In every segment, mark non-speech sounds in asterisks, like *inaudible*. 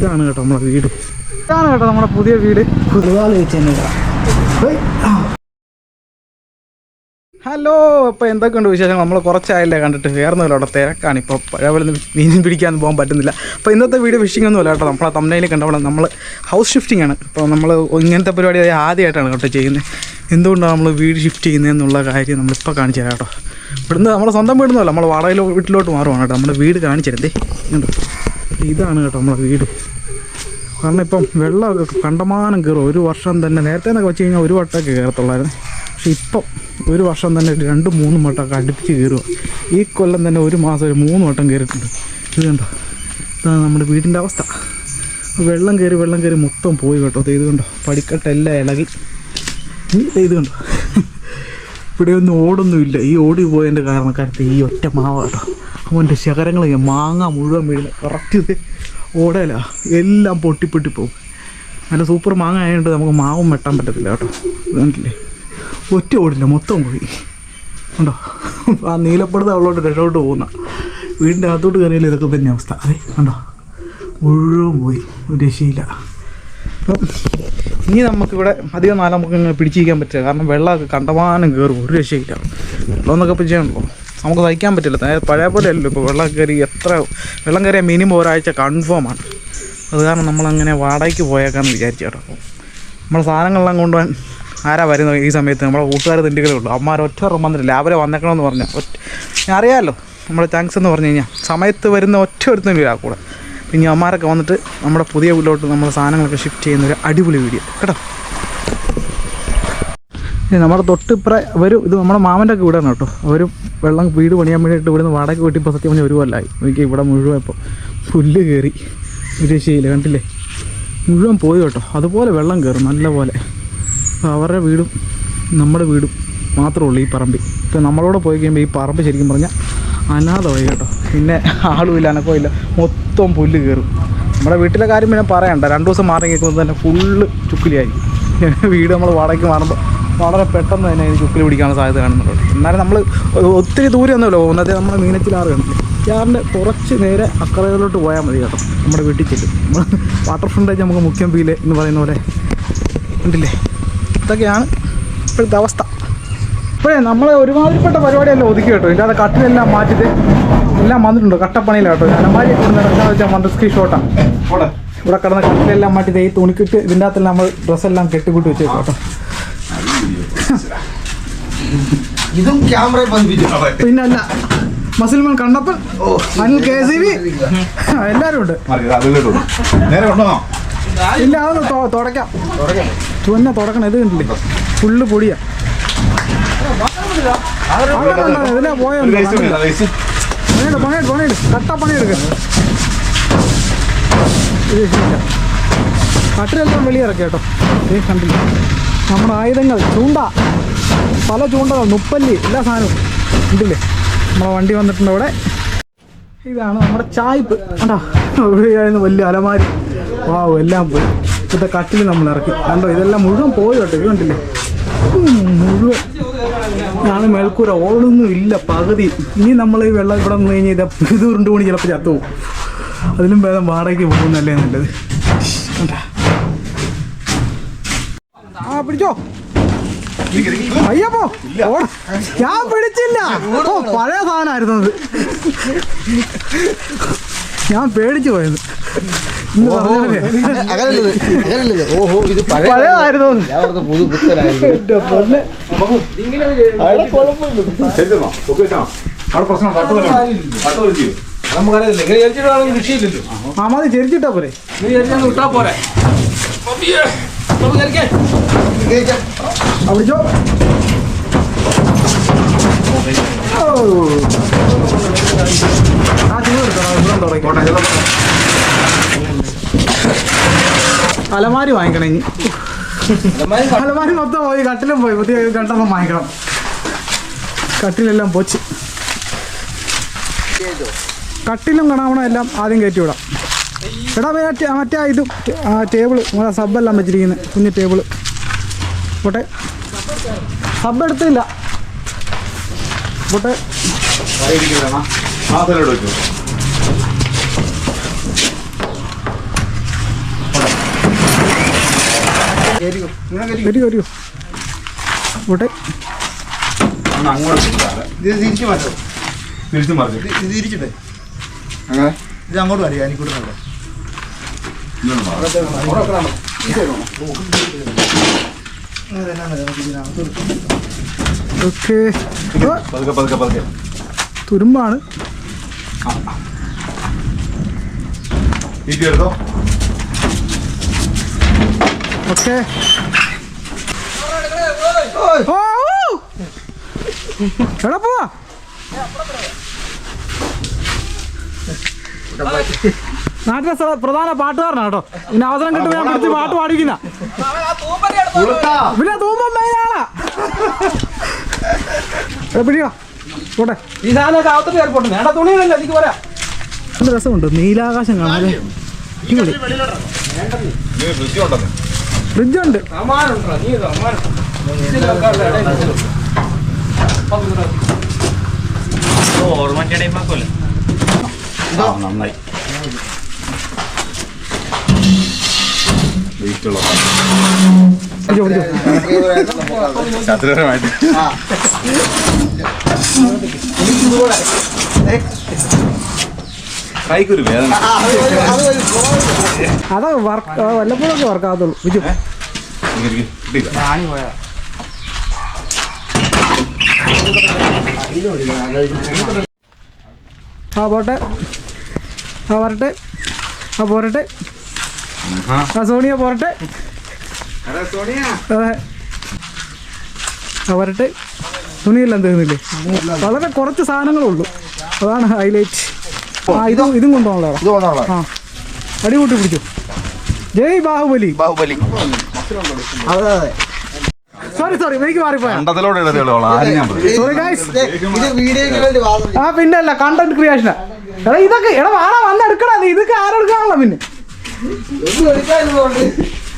ഇതാണ് കേട്ടോ നമ്മുടെ വീട്. ഇതാണ് കേട്ടോ നമ്മുടെ പുതിയ വീട്. ഹലോ അപ്പോൾ എന്തൊക്കെയുണ്ട് വിശേഷം നമ്മൾ കുറച്ചായല്ലേ കണ്ടിട്ട്. വേർന്നില്ല അവിടെ തിരക്കാണ്. ഇപ്പോൾ പഴയ പോലെ മീൻ പിടിക്കാൻ പോകാൻ പറ്റുന്നില്ല. അപ്പോൾ ഇന്നത്തെ വീഡിയോ ഫിഷിംഗ് ഒന്നുമല്ല കേട്ടോ. നമ്മളെ തമ്മനയിൽ കണ്ടപ്പോൾ നമ്മൾ ഹൗസ് ഷിഫ്റ്റിംഗ് ആണ്. ഇപ്പൊ നമ്മൾ ഇങ്ങനത്തെ പരിപാടി ആദ്യമായിട്ടാണ് കേട്ടോ ചെയ്യുന്നത്. എന്തുകൊണ്ടാണ് നമ്മൾ വീട് ഷിഫ്റ്റ് ചെയ്യുന്നതെന്നുള്ള കാര്യം നമ്മളിപ്പോൾ കാണിച്ചു തരാം കേട്ടോ. ഇവിടുന്ന് നമ്മുടെ സ്വന്തം വീടൊന്നുമല്ല. നമ്മൾ വാടകയിലോ വീട്ടിലോട്ട് മാറുവാണ് കേട്ടോ. നമ്മുടെ വീട് കാണിച്ചു തരുന്നേ ഇങ്ങോട്ട് ഇതാണ് കേട്ടോ നമ്മുടെ വീട്. കാരണം ഇപ്പം വെള്ളമൊക്കെ കണ്ടമാനം കയറും. ഒരു വർഷം തന്നെ നേരത്തെ എന്നൊക്കെ വെച്ച് കഴിഞ്ഞാൽ ഒരു വട്ടമൊക്കെ കയറത്തുള്ളായിരുന്നു. പക്ഷെ ഇപ്പം ഒരു വർഷം തന്നെ രണ്ടും മൂന്നും വട്ടമൊക്കെ അടുപ്പിച്ച് കയറുക ഈ കൊല്ലം തന്നെ ഒരു മാസം ഒരു മൂന്ന് വട്ടം കയറിയിട്ടുണ്ട്. ഇത് കണ്ടോ? ഇതാണ് നമ്മുടെ വീടിന്റെ അവസ്ഥ. വെള്ളം കയറി വെള്ളം കയറി മൊത്തം പോയി കേട്ടോ. ഇത് കണ്ടോ? പടിക്കെട്ടെല്ലാം ഇളകി ഇത് കണ്ടോ? ഇവിടെ ഒന്നും ഓടൊന്നുമില്ല. ഈ ഓടി പോയതിന്റെ കാരണക്കാരത്തെ ഈ ഒറ്റ മാവ കേട്ടോ അവന്റെ ശകരങ്ങൾ മാങ്ങ മുഴുവൻ വീഴുന്ന കറക്റ്റ് ഓടല. എല്ലാം പൊട്ടിപ്പൊട്ടി പൊട്ടി പോകും നല്ല സൂപ്പർ മാങ്ങ ആയതുകൊണ്ട് നമുക്ക് മാവും വെട്ടാൻ പറ്റത്തില്ല കേട്ടോ. കണ്ടില്ലേ ഒറ്റ ഓടില്ല മൊത്തം പോയി. ഉണ്ടോ ആ നീലപ്പെടുത്ത അവളോട്ട് രക്ഷോട്ട് പോകുന്ന. വീടിന്റെ അകത്തോട്ട് കയറിയാലും ഇതൊക്കെ തന്നെ അവസ്ഥ. അതെ കണ്ടോ? മുഴുവൻ പോയി. രക്ഷയില്ല. ഇനി നമുക്കിവിടെ അധികം നാളെ നമുക്ക് ഇങ്ങനെ പിടിച്ചിരിക്കാൻ പറ്റില്ല. കാരണം വെള്ളമൊക്കെ കണ്ടമാനം കയറും ഒരു രക്ഷയില്ല. വെള്ളം എന്നൊക്കെ ഇപ്പം ചെയ്യണല്ലോ നമുക്ക് സഹിക്കാൻ പറ്റില്ല. നേരെ പഴയ പോലെ അല്ലല്ലോ ഇപ്പോൾ വെള്ളം കയറി എത്ര വെള്ളം കയറിയ മിനിമം ഒരാഴ്ച കൺഫേമാണ് അത് കാരണം നമ്മളങ്ങനെ വാടകയ്ക്ക് പോയേക്കാന്ന് വിചാരിച്ചു കേട്ടോ. അപ്പം നമ്മുടെ സാധനങ്ങളെല്ലാം കൊണ്ടുപോകാൻ ആരാ വരുന്നത് ഈ സമയത്ത്? നമ്മളെ കൂട്ടുകാർ തിണ്ടികളേ ഉള്ളൂ. അമ്മമാർ ഒറ്റ റൂം വന്നിട്ട് രാവിലെ വന്നേക്കണമെന്ന് പറഞ്ഞാൽ ഒറ്റ അറിയാമല്ലോ നമ്മുടെ താങ്ക്സ് എന്ന് പറഞ്ഞു കഴിഞ്ഞാൽ സമയത്ത് വരുന്ന ഒറ്റ ഒരുത്തനില്ല കൂടെ. പിന്നെ അമ്മമാരൊക്കെ വന്നിട്ട് നമ്മുടെ പുതിയ വീട്ടിലോട്ട് നമ്മുടെ സാധനങ്ങളൊക്കെ ഷിഫ്റ്റ് ചെയ്യുന്ന ഒരു അടിപൊളി വീഡിയോ കേട്ടോ? നമ്മുടെ തൊട്ടിപ്പുറ ഒരു ഇത് നമ്മുടെ മാമന്റെ ഒക്കെ വീടാണ് കേട്ടോ. അവർ വെള്ളം വീട് പണിയാൻ വേണ്ടിയിട്ട് ഇവിടുന്ന് വാടക വീട്ടിൽ ഇപ്പോൾ സത്യം പറഞ്ഞാൽ ഒരു കൊല്ലമായി എനിക്ക് ഇവിടെ മുഴുവൻ ഇപ്പോൾ പുല്ല് കയറി. ഒരു രക്ഷയില്ല കണ്ടില്ലേ? മുഴുവൻ പോയി കേട്ടോ. അതുപോലെ വെള്ളം കയറും നല്ല പോലെ അവരുടെ വീടും നമ്മുടെ വീടും മാത്രമേ ഉള്ളൂ ഈ പറമ്പിൽ. ഇപ്പോൾ നമ്മളോട് പോയി കഴിയുമ്പോൾ ഈ പറമ്പ് ശരിക്കും പറഞ്ഞാൽ അനാഥമായി കേട്ടോ. പിന്നെ ആളുമില്ല അനക്കമില്ല മൊത്തം പുല്ല് കയറും നമ്മുടെ വീട്ടിലെ കാര്യം പിന്നെ പറയണ്ട. രണ്ട് ദിവസം മാറി കേൾക്കുമ്പോൾ തന്നെ ഫുള്ള് ചുക്കിലിയായി *laughs* വീട് നമ്മൾ വാടകയ്ക്ക് മാറുമ്പോൾ വളരെ പെട്ടെന്ന് തന്നെ ഇത് ചുക്കിൽ പിടിക്കാനുള്ള സാധ്യത കാണുന്നുണ്ട് എന്നാലും നമ്മൾ ഒത്തിരി ദൂരമൊന്നുമല്ല. പോകുന്നത് നമ്മൾ മീനച്ചിലാറ് കണ്ടില്ലേ ചാറിന്റെ കുറച്ച് നേരെ അക്കറയിലോട്ട് പോയാൽ മതി കേട്ടോ. നമ്മുടെ വീട്ടിൽ ചെല്ലും. നമ്മൾ വാട്ടർ ഫ്രണ്ടേജ് നമുക്ക് മുഖ്യം പീൽ എന്ന് പറയുന്ന പോലെ ഉണ്ടല്ലേ ഇതൊക്കെയാണ് ഇപ്പോഴത്തെ അവസ്ഥ. ഇപ്പോഴേ നമ്മൾ ഒരുമാതിരിപ്പെട്ട പരിപാടിയല്ല ഒതുക്കി കേട്ടോ. ഇല്ലാതെ കട്ടിലെല്ലാം മാറ്റിയിട്ട് എല്ലാം വന്നിട്ടുണ്ട്. കട്ടപ്പണിയിലാട്ടോ കേട്ടോ അലമാരി നടക്കാന്ന് വെച്ചാൽ വന്ന് സ്ക്രീൻഷോട്ടാണ് ഇവിടെ കിടന്ന കട്ടിലെല്ലാം മാറ്റി ഈ തുണിക്കിട്ട് ഇതിന്റെ അകത്തെല്ലാം നമ്മൾ ഡ്രസ്സെല്ലാം കെട്ടിക്കൂട്ടി വെച്ചേക്കും കേട്ടോ. ഇതും ക്യാമറ പതിപ്പിച്ചു. പിന്നെ അല്ല muscleman Kandappan Anil K C B എല്ലാവരും ഉണ്ട്. ഇല്ല അതൊന്ന് തുടക്കാം ചുവന്ന തുടക്കണം ഇത് കണ്ടില്ലേ? ഫുള്ള് പൊടിയാ. ഇത് കട്ടിലെല്ലാം വെളിയിറക്കി കേട്ടോ. ഏ കണ്ടില്ല? നമ്മുടെ ആയുധങ്ങൾ ചൂണ്ട. പല ചൂണ്ടകൾ മുപ്പല്ലി എല്ലാ സാധനവും. ഉണ്ടല്ലേ നമ്മളെ വണ്ടി വന്നിട്ടുണ്ട് അവിടെ. ഇതാണ് നമ്മുടെ ചായ്പ്. കണ്ടോ? ഇവിടെയായിരുന്നു വലിയ അലമാരി. വാവ് എല്ലാം പോയി. ഇപ്പോഴത്തെ കട്ടിൽ നമ്മൾ ഇറക്കി. കണ്ടോ? ഇതെല്ലാം മുഴുവൻ പോയി കേട്ടോ. ഇത് കണ്ടില്ലേ? മുഴുവൻ ഞാൻ മേൽക്കൂര ഓടൊന്നും ഇല്ല പകുതി. ഇനി നമ്മൾ ഈ വെള്ളം ഇവിടെ നിന്ന് കഴിഞ്ഞാൽ ഇത് ഇത് ഉരുണ്ട് പണി ചിലപ്പോൾ ചത്തുപോകും അതിലും ഭേദം വാടകയ്ക്ക് പോകുന്നല്ലേ നല്ലത്. പിടിച്ചോ. അയ്യപ്പോ ഞാൻ പിടിച്ചില്ല. പഴയ സാധനമായിരുന്നു അത്. ഞാൻ പേടിച്ചു പോയത്. ഓഹോ. ഇത് പഴയതായിരുന്നു. അവിടെ ആ മതി ചെരിച്ചിട്ടാ പോരെ. വിട്ടാ പോരെ. ആ, അലമാരി വാങ്ങിക്കണം ഇനി. അലമാരി മൊത്തം പോയി കട്ടിലും പോയി. പുതിയ കണ്ടപ്പം വാങ്ങിക്കണം. കട്ടിലെല്ലാം പോച്ച്. കട്ടിലും കണാവണം എല്ലാം ആദ്യം കയറ്റി വിടാം എടാ മറ്റേ മറ്റേ ഇതും ആ ടേബിൾ നമ്മളെ സബ്ബെല്ലാം വെച്ചിരിക്കുന്നത് കുഞ്ഞ് ടേബിൾ. പോട്ടെ. സബ് എടുത്തില്ല ഇവിടെ വരൂ ഇത് ഇത് അങ്ങോട്ട് വരിക എനിക്കൂടെ ഓക്കെ. തുരുമ്പാണ്. ഈറ്റി എടുത്തോ ഓക്കെ. എടാ പോവാ. നാട്ടിലെ പ്രധാന പാട്ടുകാരനാട്ടോ കേട്ടോ. പിന്നെ അവസരം കിട്ടുമ്പോൾ ഞാൻ പാട്ട് പാടിക്കുന്ന പിന്നെ തൂമ്പം എടാ പിടിയോ പോട്ടെ. ഈ സാധനമൊക്കെ അകത്തോട്ട് കയറി പോട്ടെ. നേടാ തുണികളല്ല എനിക്ക് പോരാ. നല്ല രസമുണ്ട്. നീലാകാശം കാണാല്ലേ ഫ്രിഡ്ജുണ്ട്. നന്നായി. വെയിറ്റ് അത് വർക്ക് വല്ലപ്പോഴൊക്കെ വർക്കാകത്തുള്ളൂ. കിട്ടിയില്ല ആ പോട്ടെ. ആ വരട്ടെ. ആ പോരട്ടെ. ആ സോണിയ പോരട്ടെ. വരട്ടെ. തുണിയെല്ലാം തീർന്നില്ലേ വളരെ കുറച്ച് സാധനങ്ങളേ ഉള്ളൂ അതാണ് ഹൈലൈറ്റ് ആ ഇതും ഇതും വന്നോളാം ആ. അടികൂട്ടി പിടിച്ചു. ജയ് ബാഹുബലി. ബാഹുബലി. അതെ അതെ. സോറി സോറി എനിക്ക് മാറിപ്പോയാ? ആ പിന്നെ അല്ല കണ്ടന്റ് ക്രിയേഷനാ എടാ ഇതൊക്കെ എടാ വാടാ വന്ന് എടുക്കടാ നീ. ഇതൊക്കെ ആരെടുക്കാനുള്ള പിന്നെ?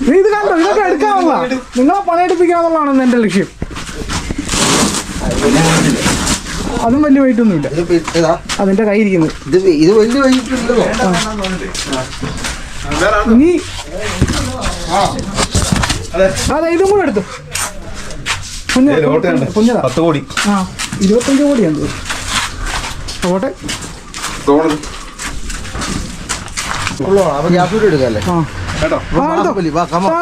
നീ ഇത് കണ്ടോ? ഇതൊക്കെ എടുക്കാനുള്ള. നിങ്ങളെ പണിയെടുപ്പിക്കാന്നുള്ളതാണ് എന്റെ ലക്ഷ്യം. അതും വലിയ വെയിറ്റ് ഒന്നുമില്ല. ഇത് ഇതാ. അതിന്റെ കൈ ഇരിക്കുന്നത് ഇത് വലിയ വൈകിട്ടുണ്ടല്ലോ നീ അതെ. ഇതും കൂടെ എടുത്തു? പത്ത് കോടി. ആ ഇരുപത്തഞ്ച് കോടിയാണ്. പോട്ടെ. തോന്നുന്നു ഉള്ളോ? അപ്പൊ ഗ്യാസ് കൂടി എടുക്കല്ലേ ആ. കേട്ടോ. ആ,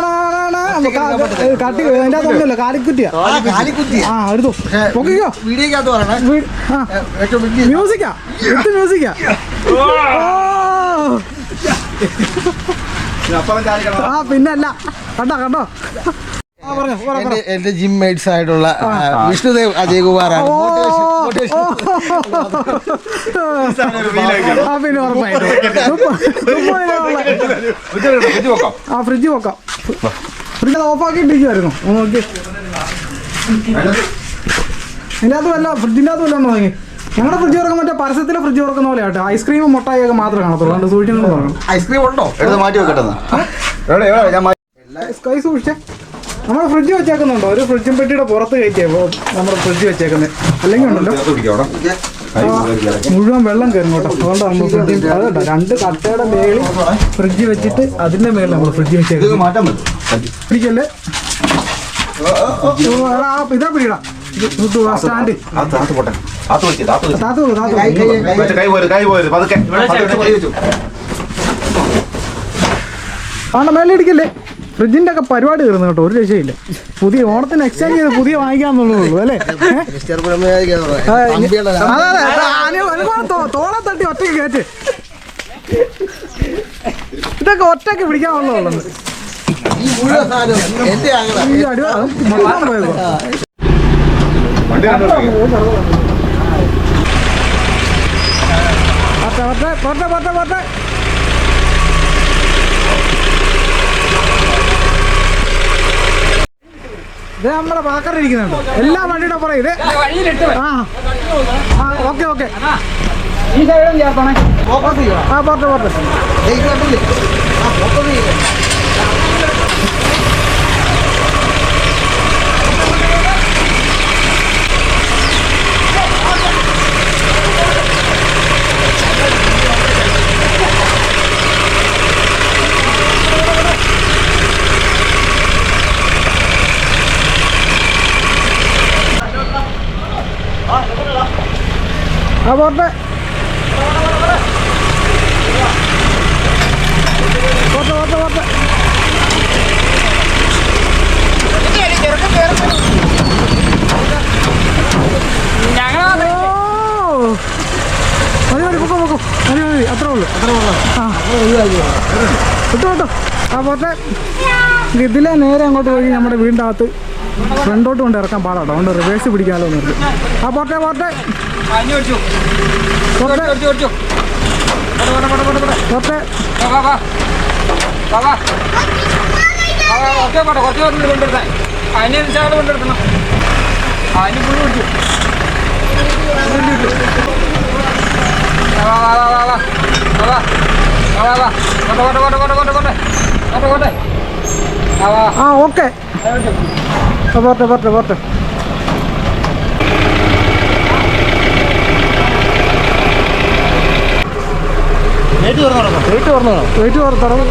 കാട്ടി. അതിന്റെ കാലിക്കുറ്റിയാ. വീഡിയോക്കകത്ത് പറയണേ. മ്യൂസിക്കാ. മ്യൂസിക്കാ. ആ പിന്നല്ല. കണ്ടോ കണ്ടോ? എന്റെ ജിം മേറ്റ്സ് ആയിട്ടുള്ള വിഷ്ണുദേവ് അജയകുമാറാണ് ആ ഫ്രിഡ്ജ് നോക്കാം ആ ഫ്രിഡ്ജ് ഓഫ് ആക്കിയിട്ടിരിക്കുമായിരുന്നു നോക്കി ഇതിന്റെ അകത്ത് വല്ല ഫ്രിഡ്ജിന്റെ അകത്ത് വല്ല തുടങ്ങി ഞങ്ങളുടെ ഫ്രിഡ്ജ് തുറക്കാൻ മറ്റേ പരസ്യത്തിലെ ഫ്രിഡ്ജ് തുറക്കുന്ന പോലെ ആട്ടെ ഐസ്ക്രീമും മുട്ടായൊക്കെ മാത്രമേ കാണത്തുള്ളൂ. അതുകൊണ്ട് സൂക്ഷിക്കണം ഐസ്ക്രീം ഉണ്ടോ? എടുത്ത് മാറ്റി വെക്കട്ടെ നമ്മൾ ഫ്രിഡ്ജ് വെച്ചേക്കുന്നുണ്ടോ? ഒരു ഫ്രിഡ്ജും പെട്ടിയുടെ പുറത്ത് കയറ്റിയേ നമ്മുടെ ഫ്രിഡ്ജ് വെച്ചേക്കുന്നത് അല്ലെങ്കിൽ ഉണ്ടല്ലോ? മുഴുവൻ വെള്ളം കയറും കേട്ടോ. അതുകൊണ്ട് നമ്മൾ ഫ്രിഡ്ജ് അതുകൊണ്ട് രണ്ട് കട്ടയുടെ മേളിൽ ഫ്രിഡ്ജ് വെച്ചിട്ട് അതിന്റെ മേളിൽ നമ്മൾ ഫ്രിഡ്ജ് ഇത് വെച്ചേക്കുന്നത് മാറ്റാൻ പിടിക്കല്ലേ? ഇതാ പിടിക്കടാ. സ്റ്റാൻഡ്. ആ താത്ത് കൈ പോര് കൈ പോര് പതുക്കെ. ഇടിക്കല്ലേ? ഫ്രിഡ്ജിന്റെ ഒക്കെ പരിപാടി തീർന്നു കേട്ടോ ഒരു രക്ഷയില്ല. പുതിയ ഓണത്തിന് എക്സ്ചേഞ്ച് ചെയ്ത് പുതിയ വാങ്ങിക്കാന്നുള്ളൂ അല്ലേ? തോളെ തട്ടി ഒറ്റയ്ക്ക് കയറ്റ്. ഇതൊക്കെ ഒറ്റയ്ക്ക് പിടിക്കാനുള്ളൂ പോട്ടെ പോട്ടെ പോട്ടെ പോട്ടെ. ഇത് നമ്മുടെ പാക്കറിരിക്കുന്നുണ്ട് എല്ലാ വണ്ടിയുടെ പുറം ഇത്. ആ ആ. Okay okay. ഈ സൈഡും ചേർത്താണേ. ആ പോട്ടെ പോട്ടെ. ആ പോട്ടെ പോട്ടെ പോട്ടെ പോട്ടെ ഓ. മതി മതി പൊക്കോ പൊക്കോ. മതി മതി അത്രേ ഉള്ളൂ. അത്രേ ഉള്ളൂ ആ. വിട്ടോ വിട്ടോ. ആ പോട്ടെ ഇതിലെ നേരെ അങ്ങോട്ട് പോയി നമ്മുടെ വീടിന്റെ അകത്ത്. ഫ്രണ്ടോട്ട് കൊണ്ട് ഇറക്കാൻ പാടാട്ടോ. അതുകൊണ്ട് റിവേഴ്സ് പിടിക്കാമല്ലോ എന്നുണ്ട് ആ പോട്ടെ പോട്ടെ. പോട്ടെ. പോട്ടെ. കുറച്ച് ആ ഓക്കെ. പോട്ടെ പോട്ടെ പോട്ടെ വെയിറ്റ് തുറന്നു വെയിറ്റ് തുറന്നു? വെയിറ്റ് തുറന്നു? തുറന്നു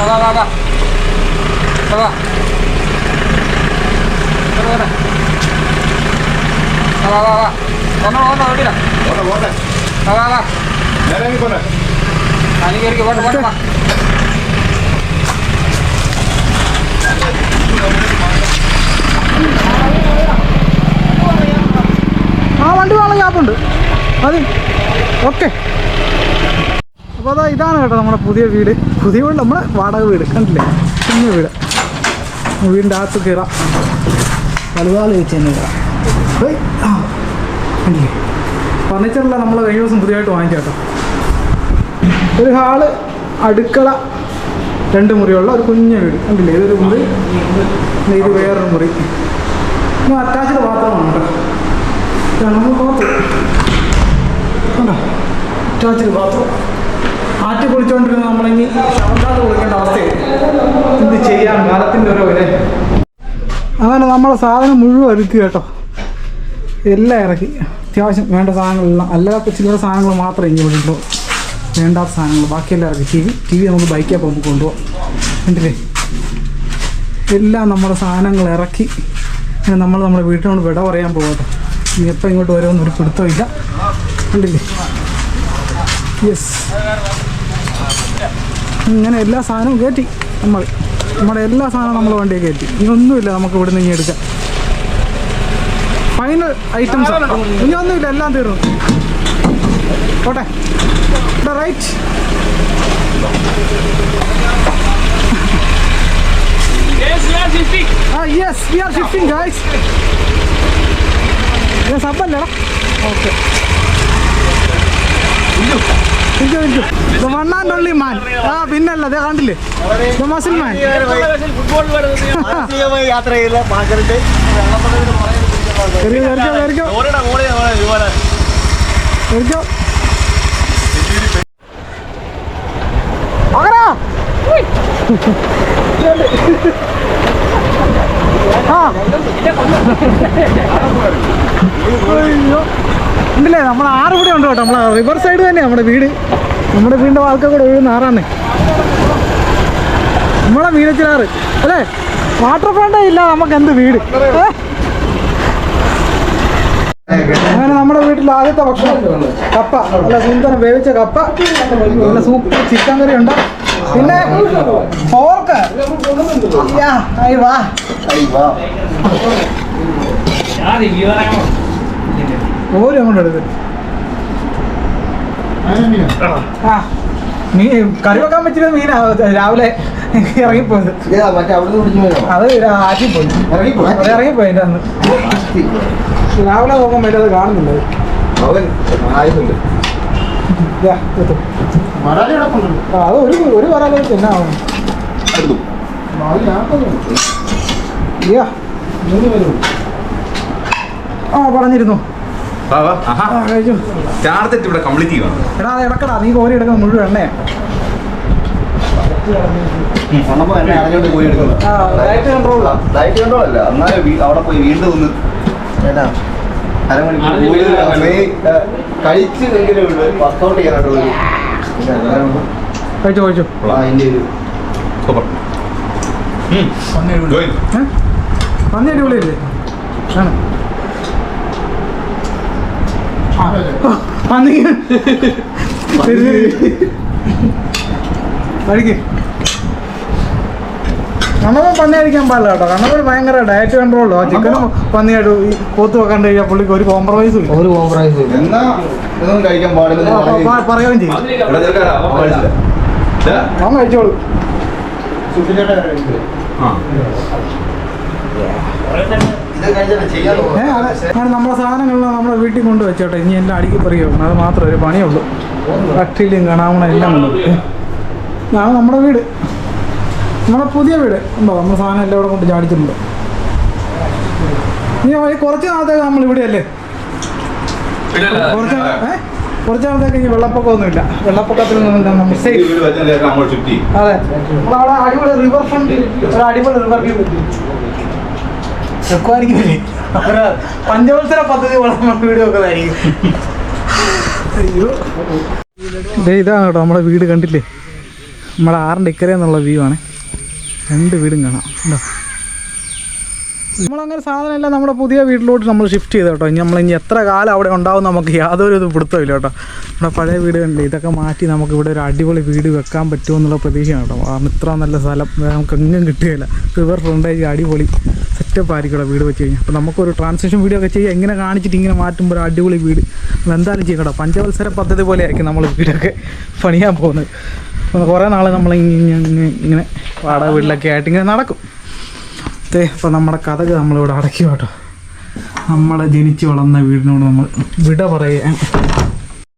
വാ വാ വാ വാ. ഒന്ന് ഒന്ന് ഓടില്ല വാ വാ വാ. അനുകരിക്കും പോട്ടെ പോട്ടെ വാ ആ വണ്ടി വേണം ഗ്യാപ്പുണ്ട്. മതി. ഓക്കെ. അപ്പോൾ അതാ ഇതാണ് കേട്ടോ നമ്മുടെ പുതിയ വീട്. പുതിയ വീട് നമ്മുടെ വാടക വീട്. കണ്ടില്ലേ? കുഞ്ഞു വീട്. വീടിന്റെ അകത്ത് കയറാം. വലുതാൾ വെച്ച് തന്നെ കയറാം ഫർണിച്ചറെല്ലാം നമ്മൾ കഴിഞ്ഞ ദിവസം പുതിയതായിട്ട് വാങ്ങിക്കാം ഒരു ഹാൾ അടുക്കള രണ്ട് മുറിയുള്ള ഒരു കുഞ്ഞു വീട്. കണ്ടില്ലേ? ഇതൊരു മുറി ഇത് വേറൊരു മുറി. അറ്റാച്ച്ഡ് ബാത്റൂമാണ് കേട്ടോ കണ്ടോ? അറ്റാച്ച്ഡ് ബാത്റൂം ആറ്റി കുളിച്ചുകൊണ്ടിരുന്ന നമ്മളിനി ശവന്താത് കുളിക്കേണ്ട അവസ്ഥയായി. എന്ത് ചെയ്യാൻ കാലത്തിന്റെ ഓരോ ഇതേ അങ്ങനെ നമ്മളെ സാധനം മുഴുവൻ ഒരുക്കി കേട്ടോ. എല്ലാം ഇറക്കി. അത്യാവശ്യം വേണ്ട സാധനങ്ങളെല്ലാം അല്ലാത്ത ചില സാധനങ്ങൾ മാത്രമേ ഇനി ഇവിടെ ഉള്ളൂ. വേണ്ടാത്ത സാധനങ്ങൾ ബാക്കിയെല്ലാം ഇറക്കി. ടി വി ടി വി നമുക്ക് ബൈക്കിൽ പോകുമ്പോൾ കൊണ്ടുപോകാം കണ്ടില്ലേ? എല്ലാം നമ്മുടെ സാധനങ്ങൾ ഇറക്കി. നമ്മൾ നമ്മുടെ വീട്ടിനോട് വിട പറയാൻ പോകട്ടെ ഇനി എപ്പോൾ ഇങ്ങോട്ട് വരുമെന്ന് ഒരു പിടുത്തമില്ല കണ്ടില്ലേ? യെസ് ഇങ്ങനെ എല്ലാ സാധനവും കയറ്റി. നമ്മൾ നമ്മുടെ എല്ലാ സാധനവും നമ്മൾ വണ്ടിയിൽ കയറ്റി. ഇനി ഒന്നുമില്ല നമുക്ക് ഇവിടെ നിന്ന് ഇനി എടുക്കാൻ. ഫൈനൽ ഐറ്റംസ് ഇനി ഒന്നുമില്ല എല്ലാം തീർന്നു. പോട്ടെ. റൈറ്റ് ആ yes we are shifting guys yes അപ്പല്ലേടാ okay. One and only man. ആ പിന്നല്ല അതെ കണ്ടില്ലേ? The muscle man. യാത്ര ചെയ്ത *laughs* ഉണ്ടല്ലേ നമ്മൾ ആറ് ഇവിടെ ഉണ്ട് കേട്ടോ. നമ്മളെ റിവർ സൈഡ് തന്നെയാണ് നമ്മുടെ വീട്. നമ്മുടെ വീടിന്റെ വാൾക്ക കൂടെ ഒഴുകുന്ന ആറാണ്. നമ്മളെ മീനച്ചിലാറ്. അല്ലേ? വാട്ടർ ഫ്രണ്ടേ ഇല്ല നമുക്ക് എന്ത് വീട്? അങ്ങനെ നമ്മുടെ വീട്ടിൽ ആദ്യത്തെ ഭക്ഷണം കപ്പ നല്ല സുന്ദരം വേവിച്ച കപ്പ നല്ല സൂപ്പർ ചിക്കൻ കറി ഉണ്ട്. പിന്നെ വാ. ഓര് അങ്ങോട്ട് എടുക്കും. ആ മീ കറി വെക്കാൻ പറ്റില്ല മീനാ രാവിലെ ഇറങ്ങിപ്പോയത്. അത് ആദ്യം പോയി. ഇറങ്ങിപ്പോയി. അന്ന്. രാവിലെ നോക്കുമ്പോൾ അത് കാണുന്നുണ്ട്. അവൻ ആയുധുണ്ട് അത് ഒരു ഒരു വരാല തന്നെ ആവും. ആ പറഞ്ഞിരുന്നു. ചാർജറ്റ് ഇവിടെ കംപ്ലീറ്റ് ചെയ്യണം എടാ അത് ഇടക്കടാ. നീ കോരി എടുക്കുന്ന മുഴുവൻ എണ്ണയാ. ലൈറ്റ് കൺട്രോൾ ലൈറ്റ് കൺട്രോൾ അല്ല. എന്നാലും അവിടെ പോയി വീണ്ടും ഒന്ന് കേട്ടാ അരമണിക്കൂർ നീ കഴിച്ചില്ലെങ്കിലും വർക്കൗട്ട് ചെയ്യാനായിട്ടുള്ള കഴിച്ചു കഴിച്ചു അതിന്റെ ഒരു സൂപ്പർ പന്നി അടിപൊളിയല്ലേ ആണ് പന്നി കഴിക്കേ പന്നി അടിക്കാൻ പാടില്ല കേട്ടോ. കണ്ണവൻ ഭയങ്കര ഡയറ്റ് കൺട്രോളോ ചിക്കനും പന്നിയായിട്ട് ഈ പോത്ത് വെക്കാണ്ട് കഴിഞ്ഞാൽ പുള്ളിക്ക് ഒരു കോംപ്രമൈസും ഇല്ല. ഒരു കോംപ്രമൈസ് എന്നാ ഇതൊന്നും കഴിക്കാൻ പാടില്ലെന്ന് ആ, പറയുകയും ചെയ്യും. അവൻ കഴിച്ചോളൂ. ഏ അതെ. നമ്മളെ സാധനങ്ങളെല്ലാം നമ്മളെ വീട്ടിൽ കൊണ്ട് വെച്ചോട്ടെ ഇനി എല്ലാം അടുക്കി പറിക്കി വെക്കണം അത് മാത്രമേ ഒരു പണിയുള്ളൂ. കട്ടിലും കാണാമണ എല്ലാം ഉണ്ട് ഇതാണ് നമ്മുടെ വീട്. നമ്മുടെ പുതിയ വീട് ഉണ്ടോ? നമ്മുടെ സാധനം എല്ലാം ഇവിടെ കൊണ്ട് ചാടിച്ചിട്ടുണ്ട്. ഇനി കുറച്ച് നാളത്തേക്ക് നമ്മൾ ഇവിടെ അല്ലേ കുറച്ച് ഏ? കുറച്ച് നാളത്തേക്ക് ഇനി വെള്ളപ്പൊക്കമൊന്നുമില്ല. വെള്ളപ്പൊക്കത്തിൽ നിന്നും നമ്മൾ ഈ സേഫ് വീട് വെച്ചതിന് ശേഷം നമ്മൾ ചുറ്റി. അതെ. നമ്മളവിടെ അടിപൊളി റിവർ ഫ്രണ്ട് ഒരു അടിപൊളി റിവർ വ്യൂ വെക്കുമായിരിക്കില്ലേ ഒരു പഞ്ചവത്സര പദ്ധതി നമ്മൾ വീട് വെക്കുന്നതായിരിക്കും. ഇതാണ് കേട്ടോ നമ്മുടെ വീട് കണ്ടില്ലേ? നമ്മുടെ ആറിന്റെ ഇക്കരെ എന്നുള്ള വ്യൂ ആണ്. രണ്ട് വീടും കാണാം. ഉണ്ടോ നമ്മളങ്ങനെ സാധനം എല്ലാം നമ്മുടെ പുതിയ വീട്ടിലോട്ട് നമ്മൾ ഷിഫ്റ്റ് ചെയ്തു കേട്ടോ. ഇനി നമ്മൾ ഇനി എത്ര കാലം അവിടെ ഉണ്ടാവും നമുക്ക് യാതൊരു ഇത് പിടുത്തമില്ല കേട്ടോ. നമ്മുടെ പഴയ വീട് കണ്ടില്ലേ ഇതൊക്കെ മാറ്റി നമുക്ക് ഇവിടെ ഒരു അടിപൊളി വീട് വെക്കാൻ പറ്റുമോ എന്നുള്ള പ്രതീക്ഷയാണ് കേട്ടോ. കാരണം ഇത്ര നല്ല സ്ഥലം നമുക്ക് എങ്ങും കിട്ടുകയില്ല. റിവർ ഫ്രണ്ടേജ് അടിപൊളി സെറ്റപ്പ് ആയിരിക്കും വീട് വെച്ച് കഴിഞ്ഞാൽ അപ്പോൾ നമുക്കൊരു ട്രാൻസാക്ഷൻ വീഡിയോ ഒക്കെ ചെയ്യുക എങ്ങനെ കാണിച്ചിട്ട് ഇങ്ങനെ മാറ്റുമ്പോൾ ഒരു അടിപൊളി വീട്. എന്തായാലും ചെയ്യും കേട്ടോ. പഞ്ചവത്സര പദ്ധതി പോലെയായിരിക്കും നമ്മൾ വീടൊക്കെ പണിയാൻ പോകുന്നത്. കുറേ നാൾ നമ്മൾ ഇങ്ങനെ വാടക വീട്ടിലൊക്കെ ആയിട്ട് ഇങ്ങനെ നടക്കും. അതെ അപ്പോൾ നമ്മുടെ കഥക് നമ്മളിവിടെ അടക്കി കേട്ടോ. നമ്മൾ ജനിച്ചു വളർന്ന വീടിനോട് നമ്മൾ വിട പറയാൻ